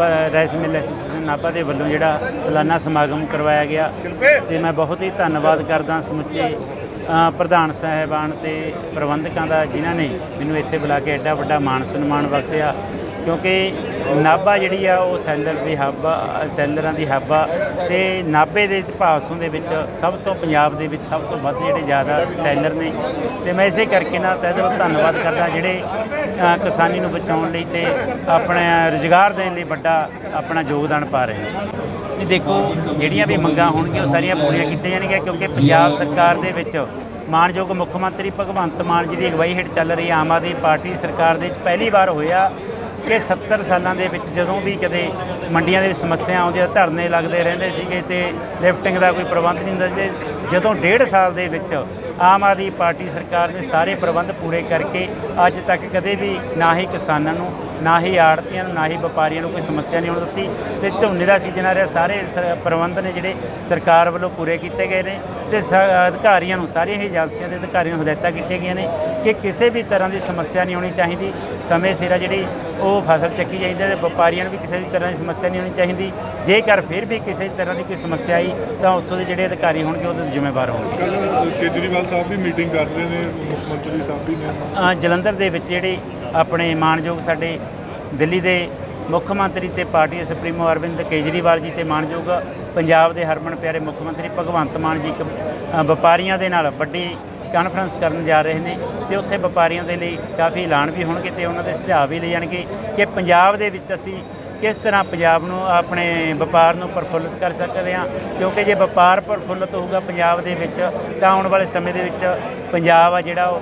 Rice ਮਿਲ association Nabha ਦੇ ਵੱਲੋਂ ਜਿਹੜਾ ਸਾਲਾਨਾ ਸਮਾਗਮ ਕਰਵਾਇਆ ਗਿਆ। ਤੇ ਮੈਂ ਬਹੁਤ ਹੀ ਧੰਨਵਾਦ ਕਰਦਾ ਸਮੁੱਚੇ ਪ੍ਰਧਾਨ ਸਾਹਿਬਾਨ ਤੇ ਪ੍ਰਬੰਧਕਾਂ ਦਾ, ਜਿਨ੍ਹਾਂ ਨੇ ਮੈਨੂੰ ਇੱਥੇ ਬੁਲਾ ਕੇ ਐਡਾ ਵੱਡਾ ਮਾਣ ਸਨਮਾਨ ਬਖਸ਼ਿਆ। ਕਿਉਂਕਿ ਨਾਭਾ ਜਿਹੜੀ ਆ ਉਹ ਸੈਲਰ ਦੀ ਹੱਬ ਆ ਸੈਲਰਾਂ ਦੀ ਹੱਬ ਆ ਤੇ ਨਾਭੇ ਦੇ ਭਾਸੋਂ ਦੇ ਵਿੱਚ ਸਭ ਤੋਂ ਪੰਜਾਬ ਦੇ ਵਿੱਚ ਸਭ ਤੋਂ ਵੱਧ ਜਿਹੜੇ ਜ਼ਿਆਦਾ ਸੈਲਰ ਨੇ ਤੇ ਮੈਂ ਇਸੇ ਕਰਕੇ ਨਾ ਤਹਿ ਦਿਲੋਂ ਧੰਨਵਾਦ ਕਰਦਾ ਜਿਹੜੇ ਕਿਸਾਨੀ ਨੂੰ ਬਚਾਉਣ ਲਈ ਤੇ ਆਪਣੇ ਰੁਜ਼ਗਾਰ ਦੇਣ ਲਈ ਵੱਡਾ ਆਪਣਾ ਯੋਗਦਾਨ ਪਾ ਰਹੇ ਨੇ। ਇਹ ਦੇਖੋ, ਜਿਹੜੀਆਂ ਵੀ ਮੰਗਾਂ ਹੋਣਗੀਆਂ ਉਹ ਸਾਰੀਆਂ ਪੂਰੀਆਂ ਕੀਤੀਆਂ ਜਾਣਗੀਆਂ ਕਿਉਂਕਿ ਪੰਜਾਬ ਸਰਕਾਰ ਦੇ ਵਿੱਚ ਮਾਨਯੋਗ ਮੁੱਖ ਮੰਤਰੀ ਭਗਵੰਤ ਮਾਨ ਜੀ ਦੀ ਅਗਵਾਈ ਹੇਠ ਚੱਲ ਰਹੀ ਆਮ ਆਦਮੀ ਪਾਰਟੀ ਸਰਕਾਰ ਦੇ ਵਿੱਚ ਪਹਿਲੀ ਵਾਰ ਹੋਇਆ ਕਿ 70 ਸਾਲਾਂ ਦੇ ਵਿੱਚ ਜਦੋਂ ਵੀ ਕਦੇ ਮੰਡੀਆਂ ਦੇ ਵਿੱਚ ਸਮੱਸਿਆ ਆਉਂਦੀਆਂ ਧਰਨੇ ਲੱਗਦੇ ਰਹਿੰਦੇ ਸੀਗੇ ਤੇ ਲਿਫਟਿੰਗ ਦਾ ਕੋਈ ਪ੍ਰਬੰਧ ਨਹੀਂ ਹੁੰਦਾ ਸੀ। ਜਦੋਂ ਡੇਢ ਸਾਲ ਦੇ ਵਿੱਚ ਆਮ ਆਦਮੀ ਪਾਰਟੀ ਸਰਕਾਰ ਨੇ ਸਾਰੇ ਪ੍ਰਬੰਧ ਪੂਰੇ ਕਰਕੇ ਅੱਜ ਤੱਕ ਕਦੇ ਵੀ ਨਾ ਹੀ ਕਿਸਾਨਾਂ ਨੂੰ, ਨਾ ਹੀ ਆੜਤੀਆਂ ਨੂੰ, ਨਾ ਹੀ ਵਪਾਰੀਆਂ ਨੂੰ ਕੋਈ ਸਮੱਸਿਆ ਨਹੀਂ ਆਉਣ ਦਿੱਤੀ। ਤੇ ਝੋਨੇ ਦਾ ਸੀਜ਼ਨ ਆ ਰਿਹਾ, ਸਾਰੇ ਸ- ਪ੍ਰਬੰਧ ਨੇ ਜਿਹੜੇ ਸਰਕਾਰ ਵੱਲੋਂ ਪੂਰੇ ਕੀਤੇ ਗਏ ਨੇ ਤੇ ਸ- ਅਧਿਕਾਰੀਆਂ ਨੂੰ ਸਾਰੀਆਂ ਹੀ ਏਜੰਸੀਆਂ ਦੇ ਅਧਿਕਾਰੀਆਂ ਨੂੰ ਹਦਾਇਤਾਂ ਕੀਤੀਆਂ ਗਈਆਂ ਨੇ ਕਿ ਕਿਸੇ ਵੀ ਤਰ੍ਹਾਂ ਦੀ ਸਮੱਸਿਆ ਨਹੀਂ ਹੋਣੀ ਚਾਹੀਦੀ। ਸਮੇਂ ਸਿਰ ਆ ਜਿਹੜੀ ਉਹ ਫਸਲ ਚੱਕੀ ਚਾਹੀਦੀ ਹੈ ਤੇ ਵਪਾਰੀਆਂ ਨੂੰ ਵੀ ਕਿਸੇ ਵੀ ਤਰ੍ਹਾਂ ਦੀ ਸਮੱਸਿਆ ਨਹੀਂ ਆਉਣੀ ਚਾਹੀਦੀ। ਜੇਕਰ ਫਿਰ ਵੀ ਕਿਸੇ ਤਰ੍ਹਾਂ ਦੀ ਕੋਈ ਸਮੱਸਿਆ ਆਈ ਤਾਂ ਉੱਥੋਂ ਦੇ ਜਿਹੜੇ ਅਧਿਕਾਰੀ ਹੋਣਗੇ ਉਹਦੇ ਜ਼ਿੰਮੇਵਾਰ ਹੋਣਗੇ। ਕੱਲ ਕੇਜਰੀਵਾਲ ਸਾਹਿਬ ਵੀ ਮੀਟਿੰਗ ਕਰ ਰਹੇ ਨੇ ਮੁੱਖ ਮੰਤਰੀ ਸਾਹਿਬ ਵੀ ਨੇ। ਜਲੰਧਰ ਦੇ ਵਿੱਚ ਜਿਹੜੇ ਆਪਣੇ ਮਾਨਯੋਗ ਸਾਡੇ ਦਿੱਲੀ ਦੇ ਮੁੱਖ ਮੰਤਰੀ ਤੇ ਪਾਰਟੀ ਦੇ ਸੁਪਰੀਮੋ ਅਰਵਿੰਦ ਕੇਜਰੀਵਾਲ ਜੀ ਤੇ ਮਾਨਯੋਗ ਪੰਜਾਬ ਦੇ ਹਰਮਨ ਪਿਆਰੇ ਮੁੱਖ ਮੰਤਰੀ ਭਗਵੰਤ ਮਾਨ ਜੀ ਇੱਕ ਵਪਾਰੀਆਂ ਦੇ ਨਾਲ ਵੱਡੀ ਕਾਨਫਰੰਸ ਕਰਨ ਜਾ ਰਹੇ ਨੇ ਤੇ ਉੱਥੇ ਵਪਾਰੀਆਂ ਦੇ ਲਈ ਕਾਫੀ ਐਲਾਨ ਵੀ ਹੋਣਗੇ ਤੇ ਉਹਨਾਂ ਦੇ ਸੁਝਾਅ ਵੀ ਲਏ ਜਾਣਗੇ ਕਿ ਪੰਜਾਬ ਦੇ ਵਿੱਚ ਅਸੀਂ ਕਿਸ ਤਰ੍ਹਾਂ ਪੰਜਾਬ ਨੂੰ ਆਪਣੇ ਵਪਾਰ ਨੂੰ ਪ੍ਰਫੁੱਲਤ ਕਰ ਸਕਦੇ ਹਾਂ, ਕਿਉਂਕਿ ਜੇ ਵਪਾਰ ਪ੍ਰਫੁੱਲਤ ਹੋਊਗਾ ਪੰਜਾਬ ਦੇ ਵਿੱਚ, ਤਾਂ ਆਉਣ ਵਾਲੇ ਸਮੇਂ ਦੇ ਵਿੱਚ ਪੰਜਾਬ ਆ ਜਿਹੜਾ ਉਹ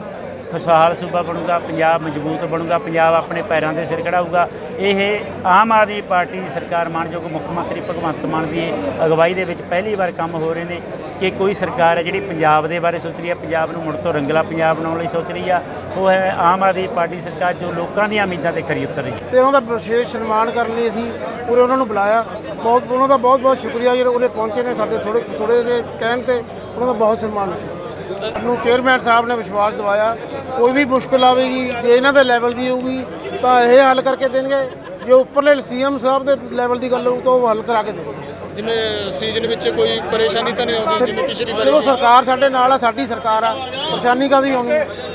ਖੁਸ਼ਹਾਲ ਸੂਬਾ ਬਣੂਗਾ, ਪੰਜਾਬ ਮਜ਼ਬੂਤ ਬਣੂਗਾ, ਪੰਜਾਬ ਆਪਣੇ ਪੈਰਾਂ ਦੇ ਸਿਰ ਖੜਾਊਗਾ ਇਹ ਆਮ ਆਦਮੀ ਪਾਰਟੀ ਦੀ ਸਰਕਾਰ, ਮਾਨਯੋਗ ਮੁੱਖ ਮੰਤਰੀ ਭਗਵੰਤ ਮਾਨ ਦੀ ਅਗਵਾਈ ਦੇ ਵਿੱਚ ਪਹਿਲੀ ਵਾਰ ਕੰਮ ਹੋ ਰਹੇ ਨੇ। ਕਿ ਕੋਈ ਸਰਕਾਰ ਹੈ ਜਿਹੜੀ ਪੰਜਾਬ ਦੇ ਬਾਰੇ ਸੋਚ ਰਹੀ ਹੈ, ਪੰਜਾਬ ਨੂੰ ਮੁੜ ਤੋਂ ਰੰਗਲਾ ਪੰਜਾਬ ਬਣਾਉਣ ਲਈ ਸੋਚ ਰਹੀ ਆ, ਉਹ ਹੈ ਆਮ ਆਦਮੀ ਪਾਰਟੀ ਸਰਕਾਰ ਜੋ ਲੋਕਾਂ ਦੀਆਂ ਉਮੀਦਾਂ ਤੇ ਖਰੀ ਉਤਰ ਰਹੀ ਹੈ। ਤੇ ਉਹਨਾਂ ਦਾ ਵਿਸ਼ੇਸ਼ ਸਨਮਾਨ ਕਰਨ ਲਈ ਅਸੀਂ ਪੂਰੇ ਉਹਨਾਂ ਨੂੰ ਬੁਲਾਇਆ। ਬਹੁਤ, ਉਹਨਾਂ ਦਾ ਬਹੁਤ ਬਹੁਤ ਸ਼ੁਕਰੀਆ ਜਿਹੜੇ ਉਹਨੇ ਪਹੁੰਚੇ ਨੇ ਸਾਡੇ ਥੋੜੇ ਥੋੜੇ ਜਿਹੇ ਕਹਿਣ ਤੇ, ਉਹਨਾਂ ਦਾ ਬਹੁਤ ਸਨਮਾਨ ਹੈ। ਨੂੰ ਚੇਅਰਮੈਨ ਸਾਹਿਬ ਨੇ ਵਿਸ਼ਵਾਸ ਦਿਵਾਇਆ, ਕੋਈ ਵੀ ਮੁਸ਼ਕਲ ਆਵੇਗੀ, ਜੇ ਇਹਨਾਂ ਦੇ ਲੈਵਲ ਦੀ ਹੋਊਗੀ, ਤਾਂ ਇਹ ਹੱਲ ਕਰਕੇ ਦੇਣਗੇ। ਜੇ ਉੱਪਰਲੇ ਸੀਐਮ ਸਾਹਿਬ ਦੇ ਲੈਵਲ ਦੀ ਗੱਲ ਹੋਊ ਤਾਂ ਉਹ ਹੱਲ ਕਰਾ ਕੇ ਦੇਣਗੇ ਜਿਵੇਂ ਸੀਜ਼ਨ ਵਿੱਚ ਕੋਈ ਪਰੇਸ਼ਾਨੀ ਤਾਂ ਨਹੀਂ ਆਉਂਦੀ ਜਿਵੇਂ ਪਿਛਲੀ ਵਾਰ ਸਰਕਾਰ ਸਾਡੇ ਨਾਲ ਆ ਸਾਡੀ ਸਰਕਾਰ ਆ ਪਰੇਸ਼ਾਨੀ ਕਾਦੀ ਆਉਣੀ?